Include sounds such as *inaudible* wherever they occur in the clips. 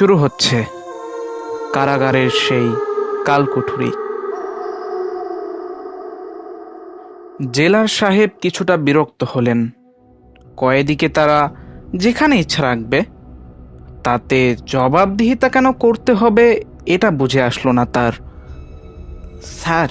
শুরু হচ্ছে কারাগারের সেই কালকুঠুরি। জেলার সাহেব কিছুটা বিরক্ত হলেন। কয়েদিকে তারা যেখানে ইচ্ছা রাখবে, তাতে জবাবদিহিতা কেন করতে হবে এটা বুঝে আসলো না তার। স্যার,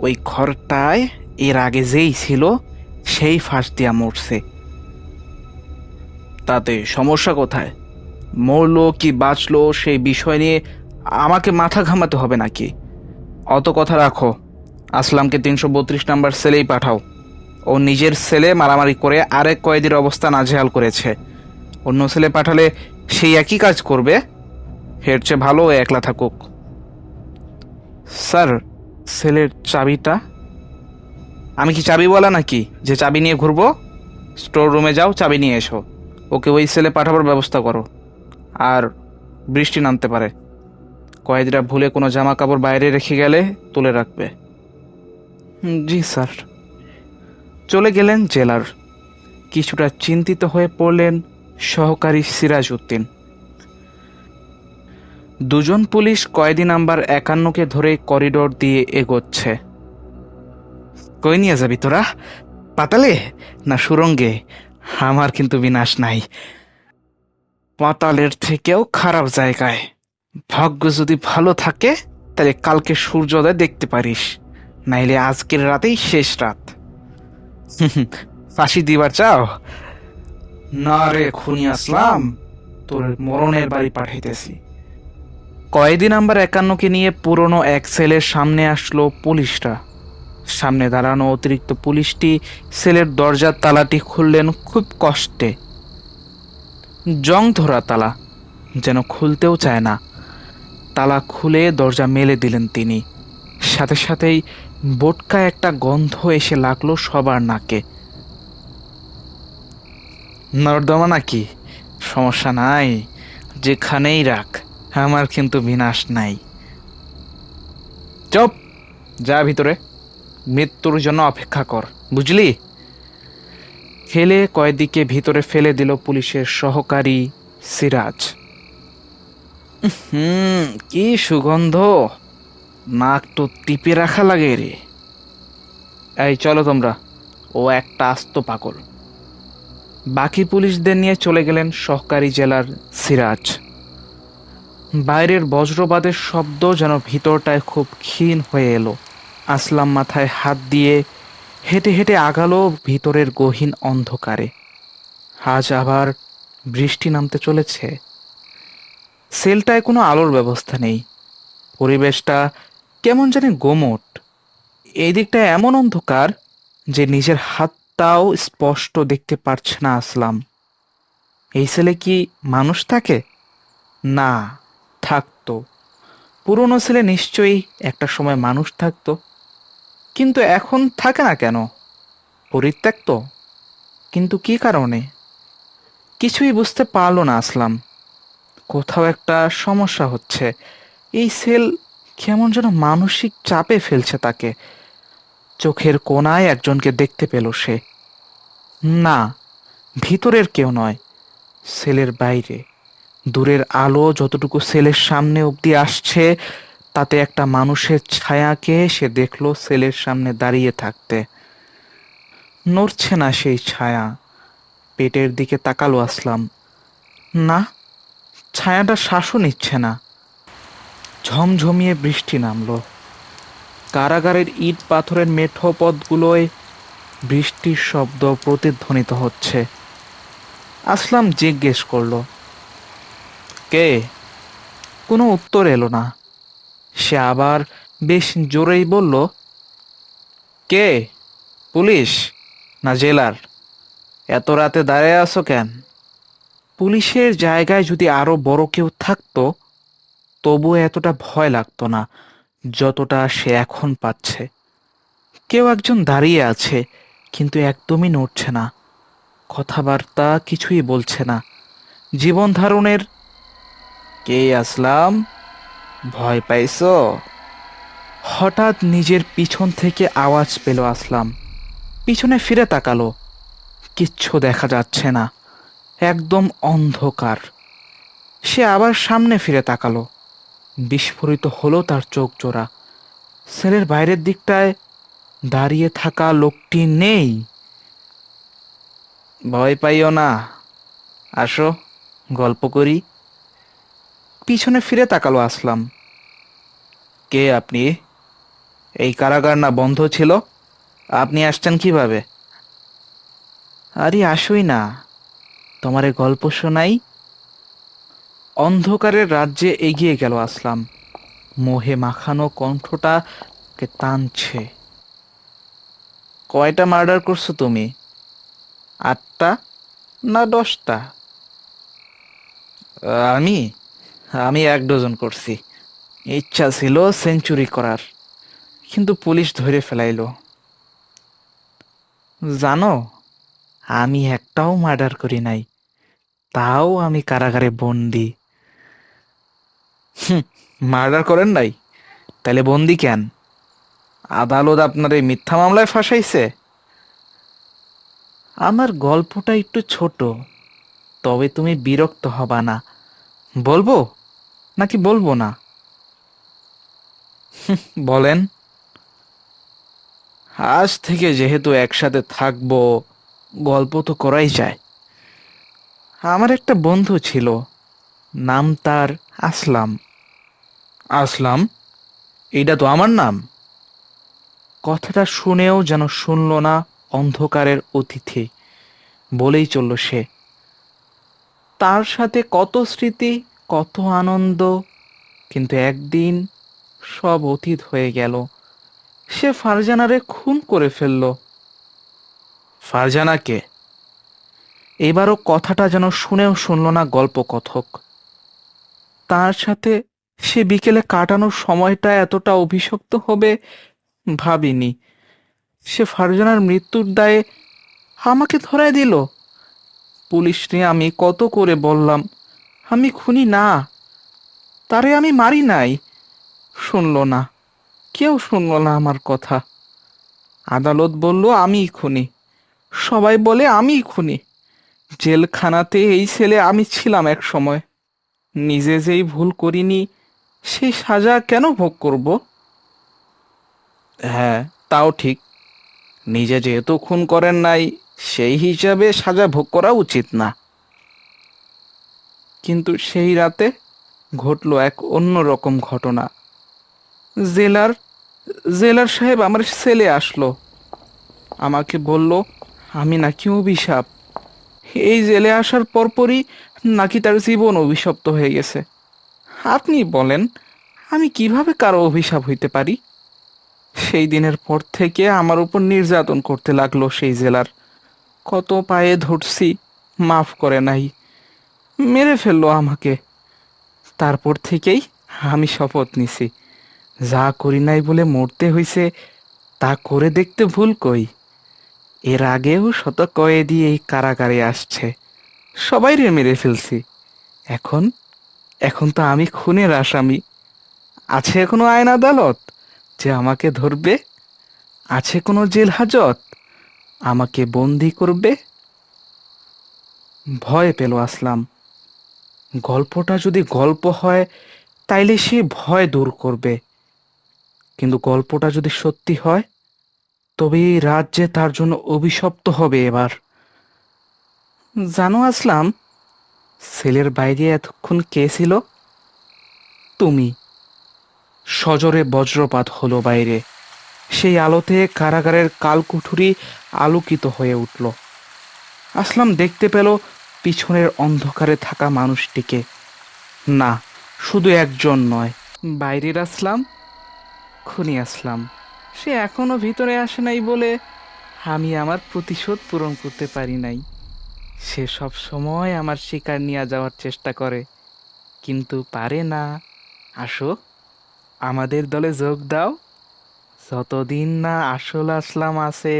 ওই ঘরটায় এর আগে যেই ছিল, সেই ফাঁস দিয়া মরছে। তাতে সমস্যা কোথায়? মরলো কি বাঁচলো সেই বিষয় নিয়ে আমাকে মাথা ঘামাতে হবে নাকি? অত কথা রাখো। আসলামকে তিনশো বত্রিশ নাম্বার সেলেই পাঠাও। ও নিজের সেলে মারামারি করে আরেক কয়েদির অবস্থা নাজেহাল করেছে। অন্য সেলে পাঠালে সেই একই কাজ করবে? এর চেয়ে ভালো ও একলা থাকুক। স্যার সেলের চাবিটা? আমি কি চাবি বলা নাকি? যে চাবি নিয়ে ঘুরবো? স্টোর রুমে যাও, চাবি নিয়ে এসো। ওকে ওই সেলে পাঠাবার ব্যবস্থা করো। আর বৃষ্টি নামতে পারে। কয়েদিরা ভুলে কোনো জামা কাপড় বাইরে রেখে গেলে তুলে রাখবে। জি স্যার। চলে গেলেন জেলার। কিছুটা চিন্তিত হয়ে পড়লেন সহকারী সিরাজ উদ্দিন দুজন পুলিশ কয়েদি নাম্বার একান্নকে ধরে করিডোর দিয়ে এগোচ্ছে। কই নিয়ে যাবি তোরা? পাতালে? না সুরঙ্গে? আমার কিন্তু বিনাশ নাই। পাতালের থেকেও খারাপ জায়গায়। ভাগ্য যদি ভালো থাকে, তাহলে কালকে সূর্যোদয় দেখতে পারিস। নাইলে আজকের রাতেই শেষ রাত। ফাঁসি দিবার চাও? না রে খুনি আসলাম, তোর মরণের বাড়ি পাঠাইতেছি। কয়েদি নাম্বার একান্নকে নিয়ে পুরনো এক সেলের সামনে আসলো পুলিশরা সামনে দাঁড়ানো অতিরিক্ত পুলিশটি সেলের দরজার তালাটি খুললেন খুব কষ্টে। জং ধরা তালা যেন খুলতেও চায় না। তালা খুলে দরজা মেলে দিলেন তিনি। সাথে সাথেই বোটকা একটা গন্ধ এসে লাগল সবার নাকে। নর্দমা নাকি? সমস্যা নাই, যেখানেই রাখ, আমার কিন্তু বিনাশ নাই। চপ, যা ভিতরে, মৃত্যুর জন্য অপেক্ষা কর, বুঝলি? ফেলে কয়েদিকে ভিতরে ফেলে দিল পুলিশের সহকারী সিরাজ। হুম, কি সুগন্ধ। নাক তো টিপে রাখা লাগে রে। এই, চলো তোমরা। ও একটা আস্ত পাগল। বাকি পুলিশদের নিয়ে চলে গেলেন সহকারী জেলার সিরাজ। বাইরের বজ্রপাতের শব্দ যেন ভিতরটায় খুব ক্ষীণ হয়ে এলো। আসলাম মাথায় হাত দিয়ে হেঁটে হেঁটে আগালো ভিতরের গহীন অন্ধকারে। আজ আবার বৃষ্টি নামতে চলেছে। সেলটায় কোনো আলোর ব্যবস্থা নেই। পরিবেশটা কেমন জানি গোমট। এই দিকটা এমন অন্ধকার যে নিজের হাতটাও স্পষ্ট দেখতে পারছে না আসলাম। এই সেলে কি মানুষ থাকে? না, থাকতো। পুরনো ছেলে নিশ্চয়ই একটা সময় মানুষ থাকতো। কিন্তু এখন থাকে না কেন? পরিত্যক্ত। কিন্তু কি কারণে? কিছুই বুঝতে পারল না আসলাম। কোথাও একটা সমস্যা হচ্ছে। এই সেল কেমন যেন মানসিক চাপে ফেলছে তাকে। চোখের কোনায় একজনকে দেখতে পেল সে। না, ভিতরের কেউ নয়, সেলের বাইরে। দূরের আলো যতটুকু সেলের সামনে অবধি আসছে তাতে একটা মানুষের ছায়াকে সে দেখল সেলের সামনে দাঁড়িয়ে থাকতে। নড়ছে না সেই ছায়া। পেটের দিকে তাকালো আসলাম। না, ছায়াটা শ্বাসও নিচ্ছে না। ঝমঝমিয়ে বৃষ্টি নামলো। কারাগারের ইট পাথরের মেঠো পথগুলোয় বৃষ্টির শব্দ প্রতিধ্বনিত হচ্ছে। আসলাম জিজ্ঞেস করল, কে? কোনো উত্তর এলো না। সে আবার বেশ জোরেই বলল, কে? পুলিশ না জেলার? এত রাতে দাঁড়িয়ে আছো কেন? পুলিশের জায়গায় যদি আরও বড় কেউ থাকতো, তবুও এতটা ভয় লাগতো না, যতটা সে এখন পাচ্ছে। কেউ একজন দাঁড়িয়ে আছে, কিন্তু একদমই নড়ছে না। কথাবার্তা কিছুই বলছে না। জীবন ধারণের কে আসলাম? ভয় পাইছো? হঠাৎ নিজের পিছন থেকে আওয়াজ পেল আসলাম। পিছনে ফিরে তাকালো। কিচ্ছু দেখা যাচ্ছে না। একদম অন্ধকার। সে আবার সামনে ফিরে তাকালো। বিস্ফোরিত হলো তার চোখ জোড়া। সেলের বাইরের দিকটায় দাঁড়িয়ে থাকা লোকটি নেই। ভয় পাইও না। আসো, গল্প করি। পিছনে ফিরে তাকালো আসলাম। কে আপনি? এই কারাগার না বন্ধ ছিল? আপনি আসছেন কীভাবে? আরে আসোই না। তোমার গল্প শোনাই? অন্ধকারের রাজ্যে এগিয়ে গেল আসলাম। মোহে মাখানো কণ্ঠটাকে টানছে। কয়টা মার্ডার করছ তুমি? আটটা না দশটা? আমি? আমি এক ডজন করছি। ইচ্ছা ছিল সেঞ্চুরি করার, কিন্তু পুলিশ ধরে ফেলাইলো। জানো, আমি একটাও মার্ডার করি নাই, তাও আমি কারাগারে বন্দি। মার্ডার করেন নাই? তাহলে বন্দি কেন? আদালত আপনার এই মিথ্যা মামলায় ফাঁসাইছে? আমার গল্পটা একটু ছোট, তবে তুমি বিরক্ত হবা না। বলব? নাকি বলব না। *laughs* বলেন। আজ থেকে যেহেতু একসাথে থাকব, গল্প তো করাই যায়। আমার একটা বন্ধু ছিল, নাম তার আসলাম। আসলাম? এটা তো আমার নাম। কথাটা শুনেও যেন শুনল না অন্ধকারের অতিথি, বলেই চলল সে। তার সাথে কত স্মৃতি কত আনন্দ। কিন্তু একদিন সব অতীত হয়ে গেল। সে ফারজানারে খুন করে ফেলল। ফারজানাকে? এবারও কথাটা যেন শুনেও শুনল না গল্প কথক তার সাথে সে বিকেলে কাটানোর সময়টা এতটা অভিশপ্ত হবে ভাবিনি। সে ফারজানার মৃত্যুর দায়ে আমাকে ধরায় দিল। পুলিশ নিয়ে আমি কত করে বললাম। আমি খুনি না। তারে আমি মারি নাই। শুনলো না। কেউ শুনলো না আমার কথা। আদালত বলল আমিই খুনি। সবাই বলে আমিই খুনি। জেলখানাতে এই ছেলে, আমি ছিলাম এক সময়। নিজে যেই ভুল করিনি সেই সাজা কেন ভোগ করব? হ্যাঁ তাও ঠিক। নিজে যেহেতু খুন করেন নাই, সেই হিসাবে সাজা ভোগ করা উচিত না। কিন্তু সেই রাতে ঘটল এক অন্য রকম ঘটনা। জেলার জেলার সাহেব আমার ছেলে আসলো। আমাকে বলল, আমি নাকি অভিশাপ। এই জেলে আসার পরপরই নাকি তার জীবন অভিশপ্ত হয়ে গেছে। আপনি বলেন, আমি কীভাবে কারও অভিশাপ হইতে পারি? সেই দিনের পর থেকে আমার উপর নির্যাতন করতে লাগল সেই জেলার। কত পায়ে ধরছি, মাফ করে নাই। মেরে ফেলল আমাকে। তারপর থেকেই আমি শপথ নিছি। যা করি নাই বলে মরতে হইছে, তা করে দেখতে ভুল কই। এর আগেও শত কয়েদি এই কারাগারে আসছে। সবাই রে মেরে ফেলছি। এখন এখন তো আমি খুনের আসামি। আছে এখনও আইন আদালত যে আমাকে ধরবে? আছে কোনো জেল হাজত? আমাকে বন্দি করবে? ভয় পেল আসলাম। গল্পটা যদি গল্প হয়, তাইলে সে ভয় দূর করবে। কিন্তু গল্পটা যদি সত্যি হয়, তবে এই রাজ্যে তার জন্য অভিশপ্ত হবে এবার। জানো আসলাম, সেলের বাইরে এতক্ষণ কে ছিল? তুমি। সজরে বজ্রপাত হলো বাইরে। সেই আলোতে কারাগারের কালকুঠুরি আলোকিত হয়ে উঠল। আসলাম দেখতে পেল পিছনের অন্ধকারে থাকা মানুষটিকে। না, শুধু একজন নয়। বাইরের আসলাম, খুনি আসলাম। সে এখনও ভিতরে আসে নাই বলে আমি আমার প্রতিশোধ পূরণ করতে পারি নাই। সে সব সময় আমার শিকার নিয়ে যাওয়ার চেষ্টা করে, কিন্তু পারে না। আসো, আমাদের দলে যোগ দাও। যতদিন না আসল আসলাম আছে,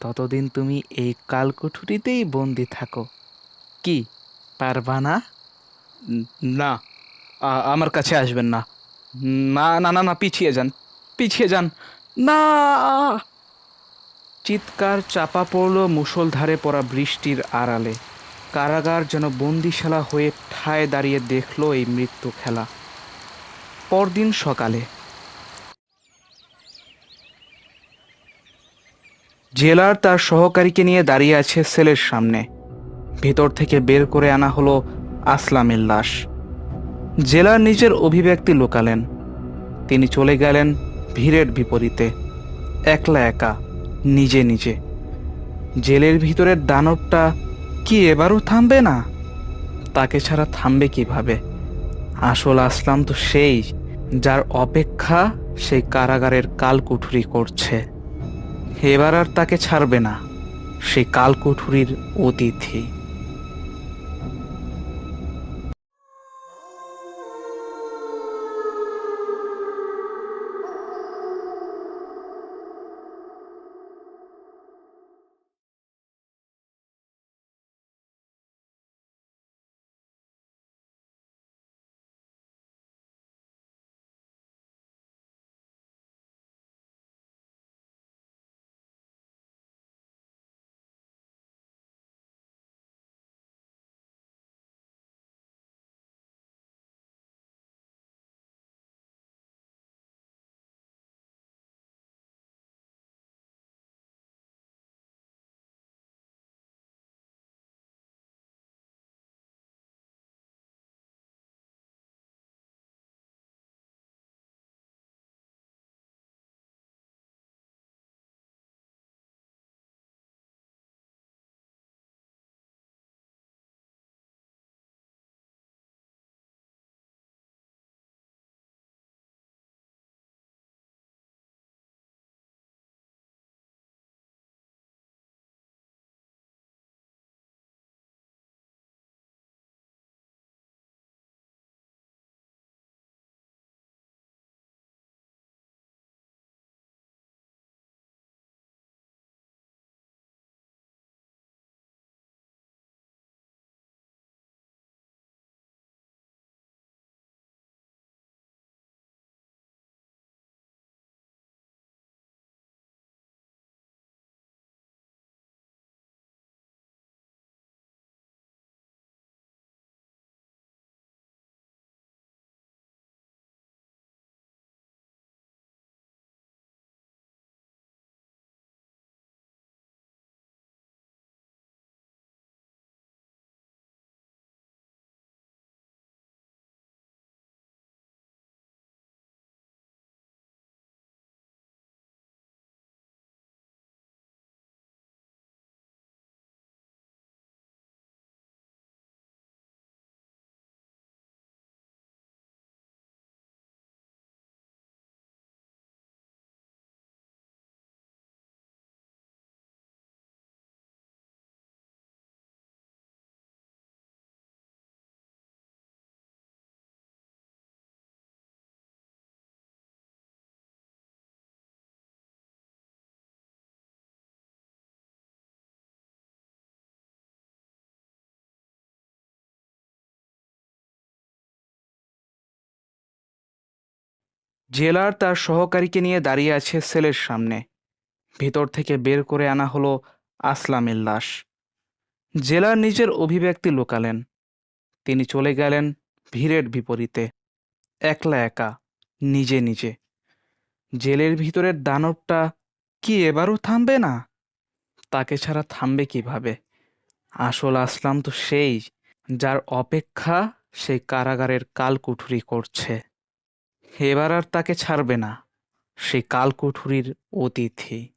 ততদিন তুমি এই কালকুঠুরিতেই বন্দি থাকো। কি? পারবা না? না আমার কাছে আসবেন না। না না না না পিছিয়ে যান পিছিয়ে যান। না! চিৎকার চাপা পড়ল মুষলধারে পড়া বৃষ্টির আড়ালে। কারাগার যেন বন্দিশালা হয়ে ঠায় দাঁড়িয়ে দেখল এই মৃত্যু খেলা। পরদিন সকালে। জেলার তার সহকারীকে নিয়ে দাঁড়িয়ে আছে সেলের সামনে। ভেতর থেকে বের করে আনা হলো আসলামের লাশ। জেলার নিজের অভিব্যক্তি লুকালেন। তিনি চলে গেলেন ভিড়ের বিপরীতে, একলা একা, নিজে নিজে। জেলের ভিতরের দানবটা কি এবারও থামবে না? তাকে ছাড়া থামবে কীভাবে? আসল আসলাম তো সেই, যার অপেক্ষা সেই কারাগারের কালকুঠুরি করছে। এবার আর তাকে ছাড়বে না সেই কালকুঠুরির অতিথি। জেলার তার সহকারীকে নিয়ে দাঁড়িয়ে আছে সেলের সামনে। ভেতর থেকে বের করে আনা হলো আসলামের লাশ। জেলার নিজের অভিব্যক্তি লুকালেন। তিনি চলে গেলেন ভিড়ের বিপরীতে। একলা একা, নিজে নিজে। জেলের ভিতরের দানবটা কি এবারও থামবে না? তাকে ছাড়া থামবে কীভাবে? আসল আসলাম তো সেই, যার অপেক্ষা সেই কারাগারের কালকুঠুরি করছে। এবার আর তাকে ছাড়বে না। সে কালকুঠুরির অতিথি।